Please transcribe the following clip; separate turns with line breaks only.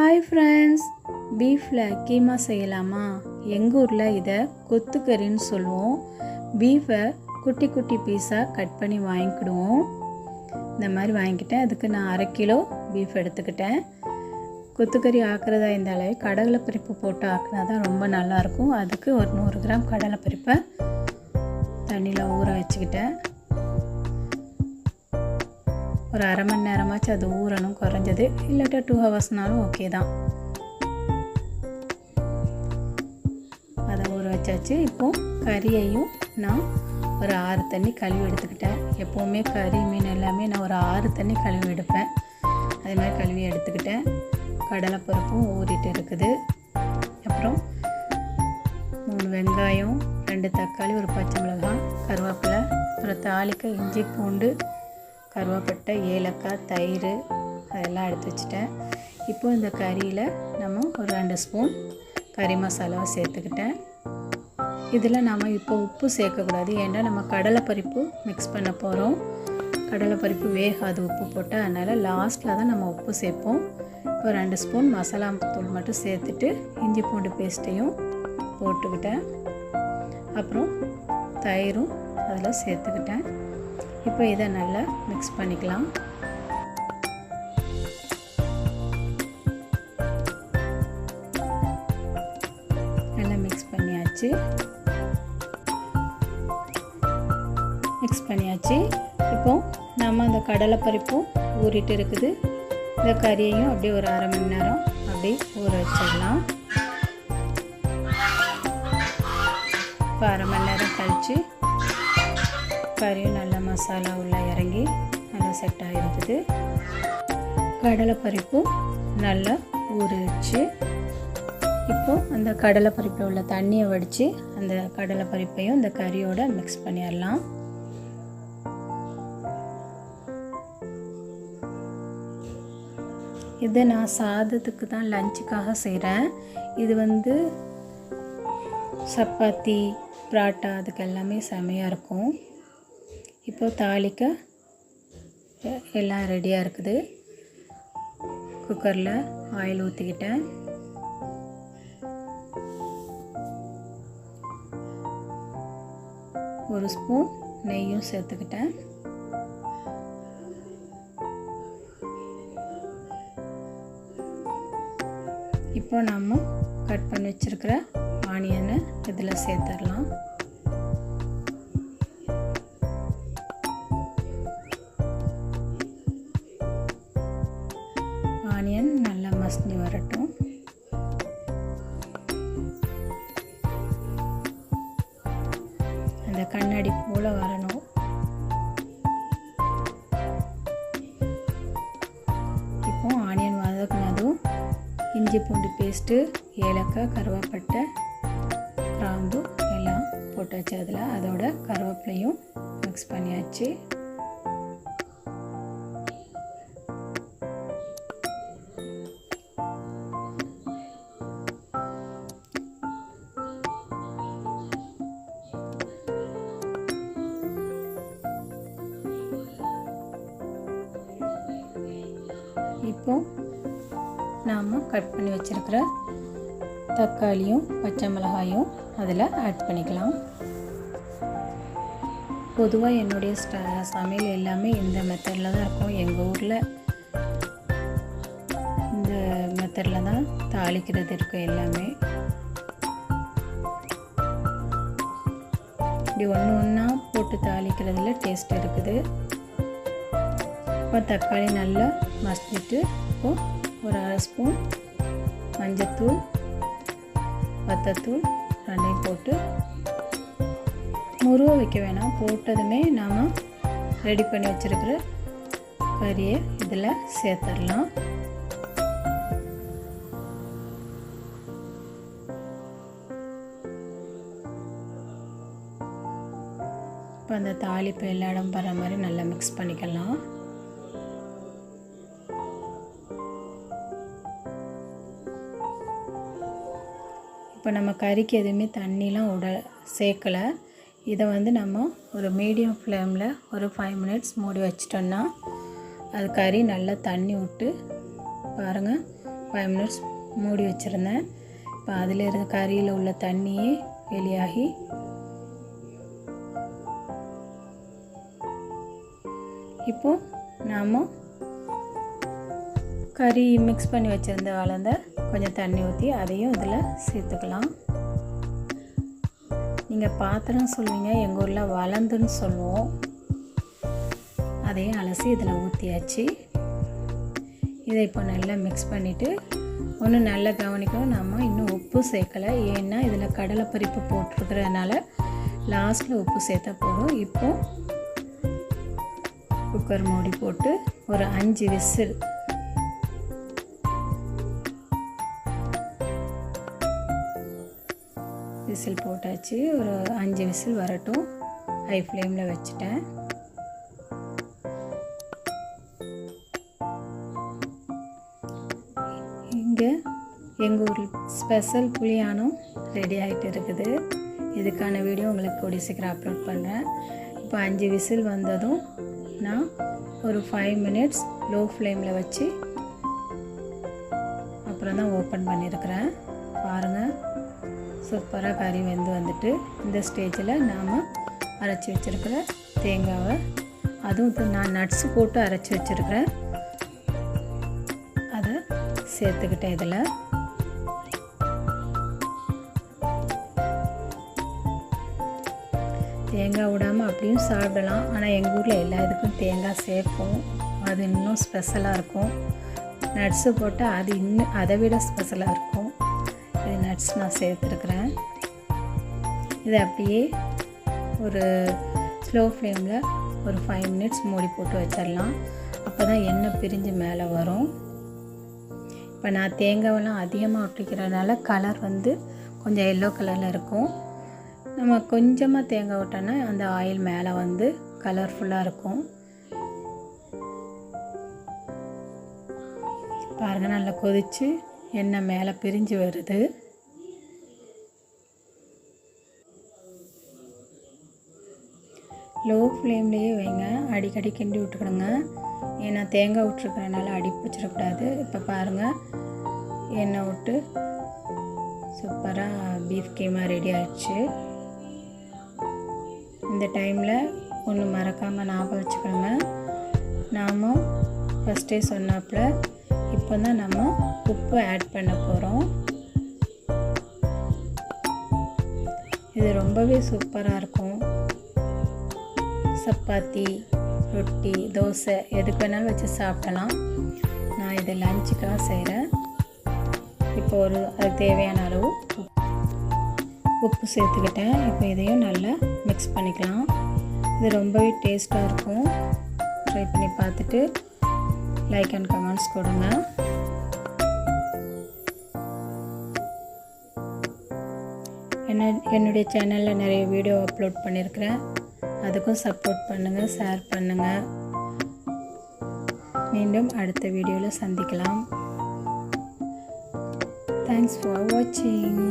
Hi friends பீஃபில் keema செய்யலாமா? எங்கள் ஊரில் இதை கொத்துக்கறின்னு சொல்லுவோம். பீஃபை குட்டி குட்டி பீஸாக கட் பண்ணி வாங்கிக்கிடுவோம். இந்த மாதிரி வாங்கிக்கிட்டேன் அதுக்கு நான் அரை கிலோ பீஃப் எடுத்துக்கிட்டேன். கொத்துக்கறி ஆக்குறதா இருந்தாலே கடலைப்பருப்பு போட்டு ஆக்குனா தான் ரொம்ப நல்லாயிருக்கும் அதுக்கு ஒரு நூறு கிராம் கடலை பருப்பை தண்ணியில் ஊற வச்சுக்கிட்டேன். ஒரு அரை மணி நேரமாச்சும் அது ஊறணும் குறைஞ்சது. இல்லாட்டா டூ ஹவர்ஸ்னாலும் ஓகே தான். அதை ஊற வச்சாச்சு. இப்போ கறியையும் நான் ஒரு ஆறு தண்ணி கழுவி எடுத்துக்கிட்டேன். எப்போவுமே கறி மீன் எல்லாமே நான் ஒரு ஆறு தண்ணி கழுவி எடுப்பேன். அதே மாதிரி கழுவி எடுத்துக்கிட்டேன். கடலைப்பருப்பும் ஊறிட்டு இருக்குது. அப்புறம் மூணு வெங்காயம் ரெண்டு தக்காளி ஒரு பச்சை மிளகாய் கருவேப்பிலை அப்புறம் தாளிக்க இஞ்சி பூண்டு கருவேப்பட்டை ஏலக்காய் தயிர் அதெல்லாம் எடுத்து வச்சுட்டேன். இப்போ இந்த கறியில் நம்ம ஒரு ரெண்டு ஸ்பூன் கறி மசாலாவை சேர்த்துக்கிட்டேன். இதில் நம்ம இப்போ உப்பு சேர்க்கக்கூடாது. ஏன்னா நம்ம கடலைப்பருப்பு மிக்ஸ் பண்ண போகிறோம் கடலைப்பருப்பு வேகாது உப்பு போட்டு அதனால் லாஸ்ட்டில் தான் நம்ம உப்பு சேர்ப்போம். இப்போ ரெண்டு ஸ்பூன் மசாலா தூள் மட்டும் சேர்த்துட்டு இஞ்சி பூண்டு பேஸ்ட்டையும் போட்டுக்கிட்டேன். அப்புறம் தயிரும் அதில் சேர்த்துக்கிட்டேன். இப்போ இதை நல்லா மிக்ஸ் பண்ணிக்கலாம். நல்லா மிக்ஸ் பண்ணியாச்சு. மிக்ஸ் பண்ணியாச்சு. இப்போ நம்ம அந்த கடலைப்பருப்பும் ஊறிட்டு இருக்குது. இந்த கறியையும் அப்படியே ஒரு அரை மணி நேரம் அப்படியே ஊற வச்சிடலாம். இப்போ அரை மணி நேரம் கறியும் நல்லா மசாலா உள்ளே இறங்கி நல்லா செட் ஆகிருக்குது கடலைப்பருப்பும் நல்லா ஊறிடுச்சு. இப்போது அந்த கடலைப்பருப்பில் உள்ள தண்ணியை வடித்து அந்த கடலைப்பருப்பையும் இந்த கறியோட மிக்ஸ் பண்ணிடலாம். இது நான் சாதத்துக்கு தான் லஞ்சுக்காக செய்கிறேன் இது வந்து சப்பாத்தி பராட்டா அதுக்கு எல்லாமே செமையாக இருக்கும். இப்போ தாளிக்க எல்லாம் ரெடியாக இருக்குது. குக்கரில் ஆயில் ஊற்றிக்கிட்டேன் ஒரு ஸ்பூன் நெய்யும் சேர்த்துக்கிட்டேன். இப்போ நம்ம கட் பண்ணி வச்சுருக்கிற ஆனியனை இதில் சேர்த்துடலாம். ஆனியன் நல்லா மசிஞ்சு வரட்டும். அந்த கண்ணாடி போல் வரணும். இப்போ ஆனியன் வதக்குனதும் இஞ்சி பூண்டு பேஸ்ட்டு ஏலக்காய் கருவேப்பட்டை கிராம்பு எல்லாம் போட்டாச்சு அதில் அதோட கருவேப்பிலையும் மிக்ஸ் பண்ணியாச்சு. இப்போ நாம் கட் பண்ணி வச்சுருக்கிற தக்காளியும் பச்சை மிளகாயும் அதில் ஆட் பண்ணிக்கலாம். பொதுவாக என்னுடைய ஸ்ட சமையல் எல்லாமே இந்த மெத்தடில் தான் இருக்கும். எங்கள் ஊரில் இந்த மெத்தடில் தான் தாளிக்கிறது இருக்கும் எல்லாமே. இப்படி ஒன்று ஒன்றா போட்டு தாளிக்கிறதுல டேஸ்ட் இருக்குது. இப்போ தக்காளி நல்லா மசிச்சுட்டு இப்போ ஒரு அரை ஸ்பூன் மஞ்சத்தூள் வத்தத்தூள் ரெண்டையும் போட்டு முருக வைக்க வேணாம். போட்டதுமே நாம் ரெடி பண்ணி வச்சுருக்கிற கறியை இதில் சேர்த்துடலாம். இப்போ அந்த தாளிப்பு எல்லா இடம் படுற மாதிரி நல்லா மிக்ஸ் பண்ணிக்கலாம். இப்போ நம்ம கறிக்கு எதுவுமே தண்ணிலாம் உட சேர்க்கலை. இதை வந்து நம்ம ஒரு மீடியம் ஃப்ளேமில் ஒரு ஃபைவ் மினிட்ஸ் மூடி வச்சிட்டோன்னா அது கறி நல்லா தண்ணி விட்டு பாருங்கள் ஃபைவ் மினிட்ஸ் மூடி வச்சுருந்தேன். இப்போ அதில் இருந்த கறியில் உள்ள தண்ணியே வெளியாகி இப்போது நாம் கறி மிக்ஸ் பண்ணி வச்சுருந்த வளர்ந்த கொஞ்சம் தண்ணி ஊற்றி அதையும் இதில் சேர்த்துக்கலாம். நீங்கள் பாத்திரம் சொல்லுவீங்க எங்கள் ஊரில் வளர்ந்துன்னு சொல்லுவோம். அதையும் அலசி இதில் ஊற்றியாச்சு இதை இப்போ நல்லா மிக்ஸ் பண்ணிவிட்டு ஒன்று நல்லா கவனிக்கணும் நம்ம இன்னும் உப்பு சேர்க்கலை. ஏன்னா இதில் கடலை கடலைப்பருப்பு போட்டிருக்கிறதுனால லாஸ்ட்டில் உப்பு சேர்த்தா போதும். இப்போது குக்கர் மூடி போட்டு ஒரு அஞ்சு விசில் விசில் போட்டாச்சு. ஒரு அஞ்சு விசில் வரட்டும். ஹை ஃப்ளேமில் வச்சுட்டேன். இங்கே எங்கள் ஊரில் ஸ்பெஷல் புளியானம் ரெடி ஆகிட்டு இருக்குது. இதுக்கான வீடியோ உங்களுக்கு கூடிய சீக்கிரம் அப்லோட் பண்ணுறேன் இப்போ அஞ்சு விசில் வந்ததும் நான் ஒரு ஃபைவ் மினிட்ஸ் லோ ஃப்ளேமில் வச்சு அப்புறம் தான் ஓப்பன் பண்ணியிருக்கிறேன் பாருங்கள் சூப்பராக கறி வெந்து வந்துட்டு இந்த ஸ்டேஜில் நாம் அரைச்சி வச்சுருக்கிற தேங்காவை அதுவும் இப்போ நான் நட்ஸு போட்டு அரைச்சி வச்சுருக்கிறேன். அதை சேர்த்துக்கிட்டேன் இதில். தேங்காய் விடாமல் அப்படியும் சாப்பிடலாம். ஆனால் எங்கள் ஊரில் எல்லா இதுக்கும் தேங்காய் சேர்ப்போம். அது இன்னும் ஸ்பெஷலாக இருக்கும். நட்ஸு போட்டால் அது இன்னும் அதை விட ஸ்பெஷலாக இருக்கும். நட்ஸ் நான் சேர்த்துருக்குறேன். இது அப்படியே ஒரு ஸ்லோ ஃப்ளேமில் ஒரு ஃபைவ் மினிட்ஸ் மூடி போட்டு வச்சிடலாம். அப்போ தான் எண்ணெய் பிரிஞ்சு மேலே வரும். இப்போ நான் தேங்காவெல்லாம் அதிகமாக ஒட்டிக்கிறதுனால கலர் வந்து கொஞ்சம் எல்லோ கலரில் இருக்கும். நம்ம கொஞ்சமாக தேங்காய் விட்டோன்னா அந்த ஆயில் மேலே வந்து கலர்ஃபுல்லாக இருக்கும். பாருங்கள் நல்லா கொதித்து எண்ணெய் மேலே பிரிஞ்சு வருது. லோ ஃப்ளேம்லேயே வைங்க. அடிக்கடி கிண்டி விட்டுக்கிடுங்க. ஏன்னா தேங்காய் விட்டுருக்கறனால அடி பிடிச்சிடக்கூடாது இப்போ பாருங்கள் எண்ணெய் விட்டு சூப்பராக பீஃப் கீமா ரெடி ஆயிடுச்சு. இந்த டைமில் ஒன்று மறக்காமல் ஞாபகம் வச்சுக்கோங்க. நாம் ஃபஸ்ட்டே சொன்னாப்புல இப்போ தான் நம்ம உப்பு ஆட் பண்ண போகிறோம் இது ரொம்பவே சூப்பராக இருக்கும். சப்பாத்தி ரொட்டி தோசை எதுக்கு வேணாலும் வச்சு சாப்பிடலாம். நான் இது லஞ்சுக்காக செய்கிறேன் இப்போ ஒரு அது தேவையான அளவு உப்பு. உப்பு சேர்த்துக்கிட்டேன். இப்போ இதையும் நல்லா மிக்ஸ் பண்ணிக்கலாம். இது ரொம்பவே டேஸ்ட்டாக இருக்கும். ட்ரை பண்ணி பார்த்துட்டு லைக் அண்ட் கமெண்ட்ஸ் கொடுங்க. என்ன என்னுடைய சேனலில் நிறைய வீடியோ அப்லோட் பண்ணியிருக்கிறேன் அதுக்கும் சப்போர்ட் பண்ணுங்கள் ஷேர் பண்ணுங்கள் மீண்டும் அடுத்த வீடியோவில் சந்திக்கலாம். தேங்க்ஸ் ஃபார் வாட்சிங்